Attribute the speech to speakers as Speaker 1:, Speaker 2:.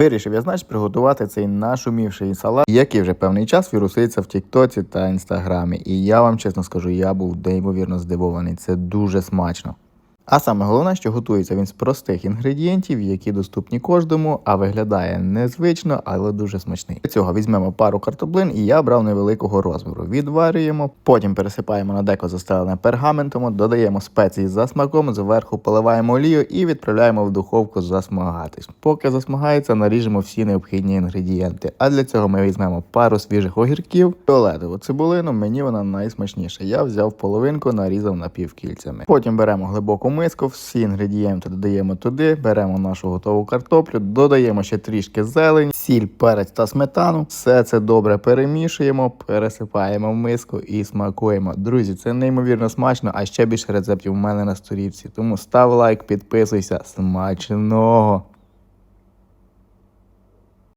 Speaker 1: Вирішив я, значить, приготувати цей нашумівший салат, який вже певний час віруситься в Тіктоці та Інстаграмі. І я вам чесно скажу, я був неймовірно здивований. Це дуже смачно. А саме головне, що готується він з простих інгредієнтів, які доступні кожному, а виглядає незвично, але дуже смачний. Для цього візьмемо пару картоплин, і я брав невеликого розміру. Відварюємо, потім пересипаємо на деко застелене пергаментом, додаємо спеції за смаком, зверху поливаємо олію і відправляємо в духовку засмагатись. Поки засмагається, наріжемо всі необхідні інгредієнти. А для цього ми візьмемо пару свіжих огірків, фіолетову цибулину. Мені вона найсмачніша. Я взяв половинку, нарізав напівкільцями. Потім беремо глибоку миску, всі інгредієнти додаємо туди, беремо нашу готову картоплю, додаємо ще трішки зелень, сіль, перець та сметану. Все це добре перемішуємо, пересипаємо в миску і смакуємо. Друзі, це неймовірно смачно, а ще більше рецептів у мене на сторінці. Тому став лайк, підписуйся. Смачного!